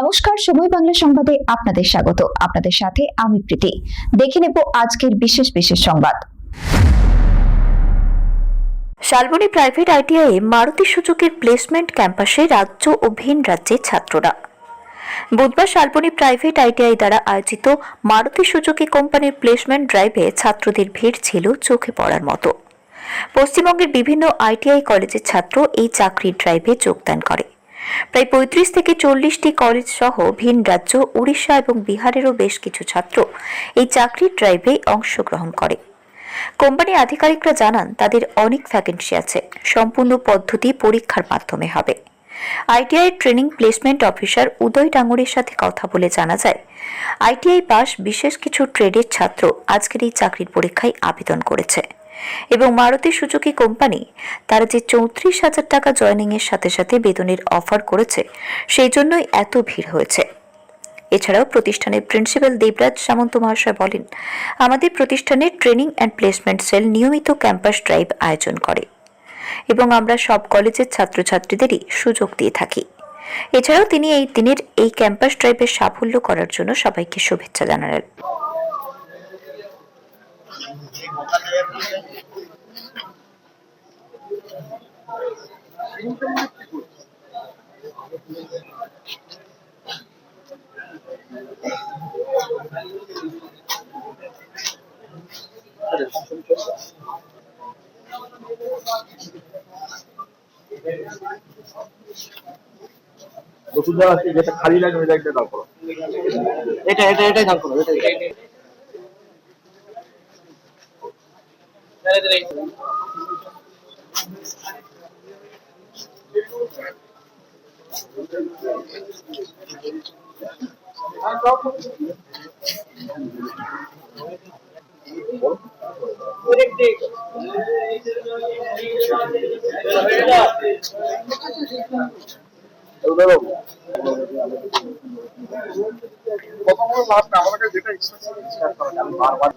নমস্কার, সময় বাংলা সংবাদে আপনাদের স্বাগত। আপনাদের সাথে আমি প্রীতি। দেখে নেব আজকের বিশেষ বিশেষ সংবাদ। শালবনী প্রাইভেট আইটিআই মারুতি সুজুকির প্লেসমেন্ট ক্যাম্পাসে রাজ্য ও ভিন রাজ্যের ছাত্ররা। বুধবার শালবনী প্রাইভেট আইটিআই দ্বারা আয়োজিত মারুতি সুজুকি কোম্পানির প্লেসমেন্ট ড্রাইভে ছাত্রদের ভিড় ছিল চোখে পড়ার মতো। পশ্চিমবঙ্গের বিভিন্ন আইটিআই কলেজের ছাত্র এই চাকরির ড্রাইভে যোগদান করে। প্রায় পঁয়ত্রিশ থেকে চল্লিশটি কলেজ সহ ভিন রাজ্য, উড়িষ্যা এবং বিহারেরও বেশ কিছু ছাত্র এই চাকরির ড্রাইভে অংশগ্রহণ করে। কোম্পানি আধিকারিকরা জানান, তাদের অনেক ভ্যাকেন্সি আছে। সম্পূর্ণ পদ্ধতি পরীক্ষার মাধ্যমে হবে। ITI training placement officer Uday ডাঙ্গুরের সাথে কথা বলে জানা যায়, আইটিআই পাস বিশেষ কিছু ট্রেডের ছাত্র আজকের এই চাকরির পরীক্ষায় আবেদন করেছে। এবং মারুতি সুজুকি কোম্পানি তারা যে চৌত্রিশ হাজার টাকা জয়নিং এর সাথে সাথে বেতনের অফার করেছে, সেই জন্যই এত ভিড় হয়েছে। এছাড়াও প্রতিষ্ঠানের প্রিন্সিপাল দেবরাজ সামন্ত মহাশয় বলেন, আমাদের প্রতিষ্ঠানের ট্রেনিং অ্যান্ড প্লেসমেন্ট সেল নিয়মিত ক্যাম্পাস ড্রাইভ আয়োজন করে এবং আমরা সব কলেজের ছাত্রছাত্রীদেরই সুযোগ দিয়ে থাকি। এছাড়াও তিনি এই দিনের এই ক্যাম্পাস ড্রাইভের সাফল্য করার জন্য সবাইকে শুভেচ্ছা জানালেন। ওষুধ আছে যেটা খালি লাগে ওই একটা দাও করো। এটা এটা এটাই দাম করো এটা ওগুলো দাও। প্রথমত লাভ না আমার যেটা ইচ্ছা করা বারবার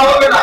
হবে না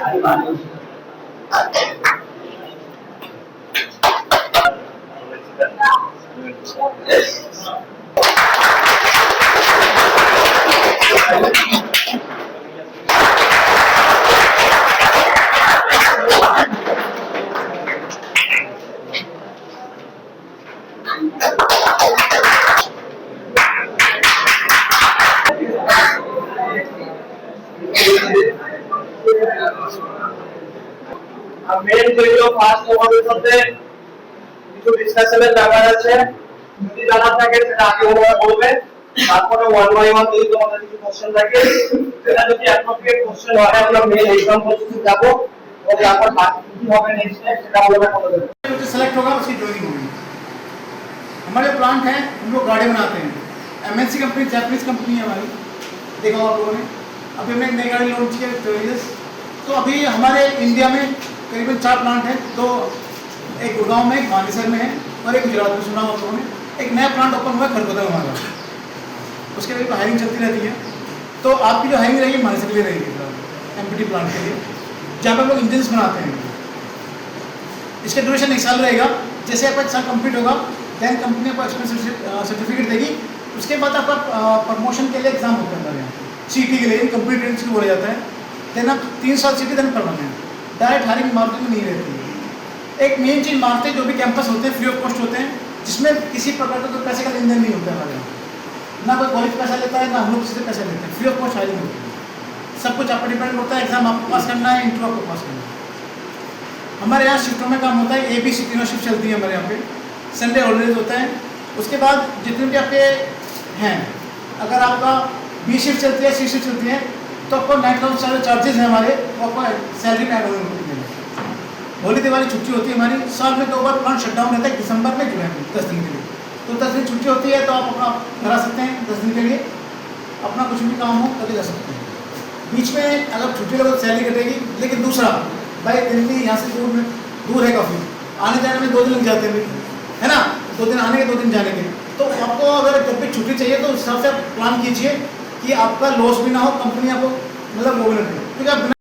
মেন যেগুলো ফার্স্ট তোমাদের সাথে কিছু ডিসকাশনের ব্যাপার আছে যদি জানা থাকে সেটা আগে ওরা বলবে তারপরে ওয়ান বাই ওয়ান যদি তোমাদের কিছু কোশ্চেন থাকে সেটা যদি অ্যাপ্রোপ্রিয়েট কোশ্চেন হয় আমরা মেন এক্সাম প্রসেসে যাব ও তারপর বাকি কি হবে নেক্সট সেটা বলবে তোমাদের जो सेलेक्ट होगा उसकी ज्वाइनिंग होगी हमारे प्लांट हैं हम लोग गाड़ी बनाते हैं एमएनसी कंपनी जैपनीज कंपनी है हमारी देखा होगा आप लोगों ने अभी हमने एक नई गाड़ी लॉन्च की है टेरियस तो अभी हमारे इंडिया में करीबन चार प्लांट हैं तो एक गुड़गांव में, एक मानेसर में है और एक गुजरात में सुना आप लोगों ने एक नया प्लांट ओपन हुआ है खरगोदा में हमारा। उसके लिए तो हायरिंग चलती रहती है। तो आपकी जो हायरिंग रहेगी मानेसर के लिए रहेगी एम पी प्लांट के लिए। जहाँ पर लोग इंजन्स बनाते हैं। इसका ड्यूरेशन एक साल रहेगा। जैसे आपका एक साल कंप्लीट होगा देन कंपनी आपको एक्सपीरियंस सर्टिफिकेट देगी। उसके बाद आपका प्रमोशन के लिए एग्ज़ाम होता है। सी के लिए कंप्लीट ट्रेनिंग बोला जाता है। देन आप तीन साल C T then permanent direct hiring Maruti में नहीं रहती एक मेन चीज़ मारुति जो भी कैंपस होते हैं फ्री ऑफ़ कॉस्ट होते हैं, जिसमें किसी प्रकार का तो पैसे का लेन देन नहीं होता है हमारे यहाँ। ना कोई कॉलेज पैसा लेता है, ना हम लोग किसी से पैसा लेते हैं। फ्री ऑफ़ कॉस्ट हायरिंग होती है। सब कुछ आप पर डिपेंड होता है एग्ज़ाम आपको पास करना है इंटरव्यू आपको पास करना है। हमारे यहाँ शिफ्टों में काम होता है ए बी सी तीनों शिफ्ट चलती है हमारे यहाँ पे। संडे हॉलीडेज होता है। उसके बाद जितने भी आपके हैं, अगर आपका बी शिफ्ट चलती है सी शिफ्ट चलती है तो आपको नाइट सारे चार्जेस हैं हमारे वो आपको सैलरी में ऐड होने होली दिवाली छुट्टी होती है हमारी, साल में दो बार प्लांट शट डाउन रहता है, दिसंबर में जुलाई में, दस दिन के लिए। तो दस दिन छुट्टी होती है तो आप अपना करा सकते हैं दस दिन के लिए। अपना कुछ भी काम हो करके जा सकते हैं। बीच में अगर छुट्टी लगे तो सैलरी कटेगी, लेकिन दूसरा, भाई दिल्ली यहाँ से दूर में, दूर है काफ़ी। आने जाने में दो दिन लग जाते हैं है ना? दो दिन आने के, दो दिन जाने के। तो आपको अगर जब भी छुट्टी चाहिए तो उस हिसाब से आप प्लान कीजिए। कि आपका लॉस भी ना हो कंपनी आपको मतलब वो भी ना करे क्योंकि आप बिना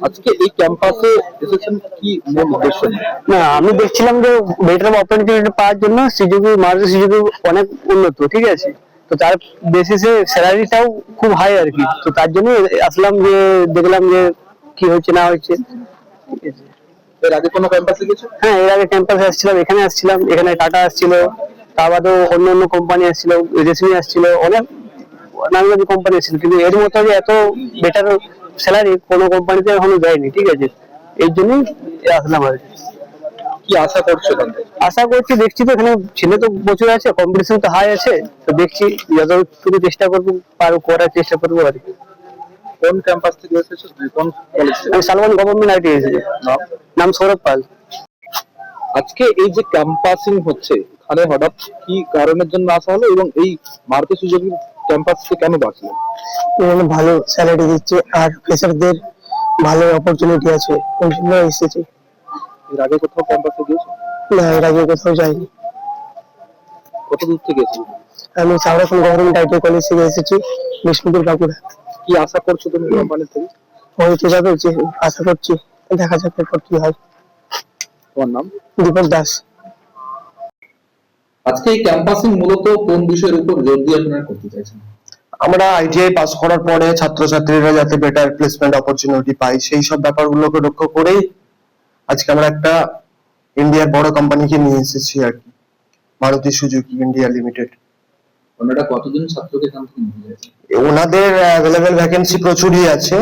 আজকে এই ক্যাম্পাসে এসেছেন কি মূল উদ্দেশ্য নিয়ে? না আমি দেখছিলাম যে বেটার অপরচুনিটি পাওয়ার জন্য সুজুকি মারুতি সুজুকি অনেক উন্নত ঠিক আছে তো তার বেসিসে স্যালারিটাও খুব হাই আর কি তো তার জন্য আসলাম যে দেখলাম যে কি হচ্ছে না হচ্ছে ঠিক আছে এর আগে কোনো ক্যাম্পাসে গেছে হ্যাঁ এর আগে ক্যাম্পাসে আসছিলাম এখানে আসছিলাম এখানে টাটা আসছিল তার বাদেও অন্য অন্য কোম্পানি আসছিল রেশমি আসছিল অনেক নামি কোম্পানি আসছিল কিন্তু এর মতো যে এত বেটার স্যালারি কোনো কোম্পানিতে এখনও দেয়নি ঠিক আছে? এই জন্যই আসলাম আর কি। আশা করছ আশা করছি দেখছি তো এখানে ছেলে তো প্রচুর আছে কম্পিটিশন তো হাই আছে তো দেখছি যতটুকু চেষ্টা করব পারো করার চেষ্টা করব আর কি। কোন ক্যাম্পাস থেকে এসেছ? কোন আমি সালমান গভর্নমেন্ট আইটি এসেছি। নাম? নাম সৌরভ পাল। আজকে এই যে ক্যাম্পাসিং হচ্ছে এখানে হঠাৎ কি কারণের জন্য আসা হলো এবং এই মারুতি সুজুকি কেন এখানে ভালো স্যালারি দিচ্ছে আর ফ্রেশারদের ভালো অপরচুনিটি আছে ওই জন্য এসেছি। এর আগে কোথাও ক্যাম্পাসে গিয়েছো? না এর আগে কোথাও যাইনি। কত দূর থেকে এসেছ? আমি গভর্নমেন্ট আইটি কলেজ থেকে এসেছি বিষ্ণুপুর বাঁকুড়া। কি আশা করছ তুমি কোম্পানি থেকে? হয়তো যাবে যে আশা করছি দেখা যাক এরপর কি হয়। তোমার নাম? দীপক দাস। আজকে এই ক্যাম্পাসিং মূলত কোন বিষয়ের উপর জোর দিয়ে আপনারা করতে চাইছেন? আমরা আইটিআই পাস করার পরে ছাত্রছাত্রীরা যাতে বেটার প্লেসমেন্ট অপরচুনিটি পায় সেই সব ব্যাপারগুলোকে লক্ষ্য করেই আজকে আমরা একটা ইন্ডিয়ার বড় কোম্পানিকে নিয়ে এসেছি আর কি। মারুতি সুজুকি ইন্ডিয়া লিমিটেড ওনারা কতজন ছাত্রকে এখান থেকে ওনাদের অ্যাভেলেবেল ভ্যাকেন্সি প্রচুরই আছে।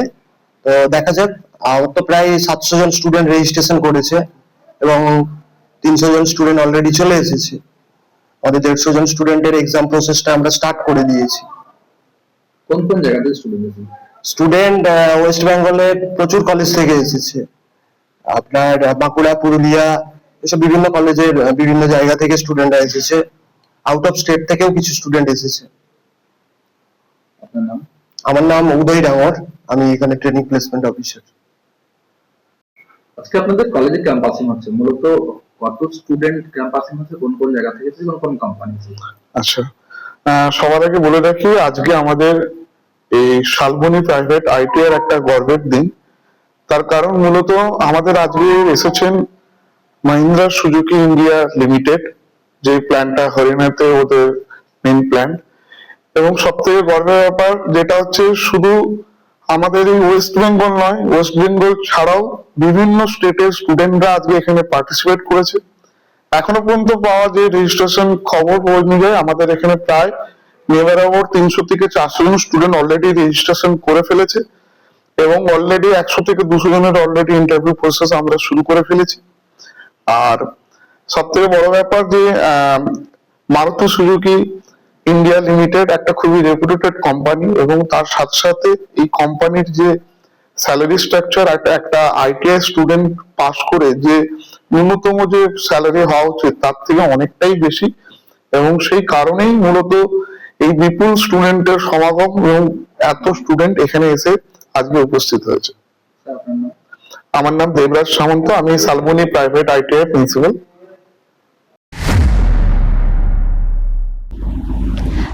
তো দেখা যাক আমার তো প্রায় সাতশো জন স্টুডেন্ট রেজিস্ট্রেশন করেছে এবং তিনশো জন স্টুডেন্ট অলরেডি চলে এসেছে। আমাদের দেড়শো জন স্টুডেন্টের এক্সাম প্রসেসটা আমরা স্টার্ট করে দিয়েছি। কোন কোন জায়গা থেকে স্টুডেন্ট স্টুডেন্ট ওয়েস্ট বেঙ্গলে প্রচুর কলেজ থেকে এসেছে। আপনার বাঁকুড়া পুরুলিয়া এসব বিভিন্ন কলেজের বিভিন্ন জায়গা থেকে স্টুডেন্টরা এসেছে। আউট অফ স্টেট থেকেও কিছু স্টুডেন্ট এসেছে। আমার নাম উদয় ডাঙর আমি এখানে ট্রেনিং প্লেসমেন্ট অফিসার আজকে আপনাদের কলেজে ক্যাম্পাসিং হচ্ছে মূলত কত স্টুডেন্ট ক্যাম্পাসিং হচ্ছে কোন কোন জায়গা থেকে কোন কোম্পানি আচ্ছা। সবার আগে বলে রাখি, আজকে আমাদের এই প্রাইভেট আইটি এর একটা গর্বের দিন। তার কারণ মূলত আমাদের আজকে এসেছেন মাহিন্দ্রা সুজুকি ইন্ডিয়া লিমিটেড, যে প্ল্যানটা হরিয়ানাতে ওদের মেন প্ল্যান এবং সব থেকে গর্বের ব্যাপার যেটা হচ্ছে, শুধু আমাদের এই ওয়েস্ট বেঙ্গল নয়। ওয়েস্ট বেঙ্গল ছাড়াও বিভিন্ন স্টেটের স্টুডেন্টরা আজকে এখানে পার্টিসিপেট করেছে। এখনও পর্যন্ত পাওয়া যে রেজিস্ট্রেশন খবর অনুযায়ী আমাদের এখানে প্রায় নেভার ওভার তিনশো থেকে চারশো জন স্টুডেন্ট অলরেডি রেজিস্ট্রেশন করে ফেলেছে এবং অলরেডি একশো থেকে দুশো জনের অলরেডি ইন্টারভিউ প্রসেস আমরা শুরু করে ফেলেছি। আর সব থেকে বড় ব্যাপার যে মারুতি সুজুকি ইন্ডিয়া লিমিটেড একটা খুবই রেপুটেড কোম্পানি এবং তার সাথে সাথে এই কোম্পানির যে স্যালারি স্ট্রাকচার একটা একটা আইটিআই স্টুডেন্ট পাস করে যে ন্যূনতম যে স্যালারি হওয়া উচিত তার থেকে অনেকটাই বেশি এবং সেই কারণেই মূলত এই বিপুল স্টুডেন্টের সমাগম এবং এত স্টুডেন্ট এখানে এসে আজকে উপস্থিত হয়েছে। আমার নাম দেবরাজ সামন্ত আমি সালমনি প্রাইভেট আইটিআই প্রিন্সিপাল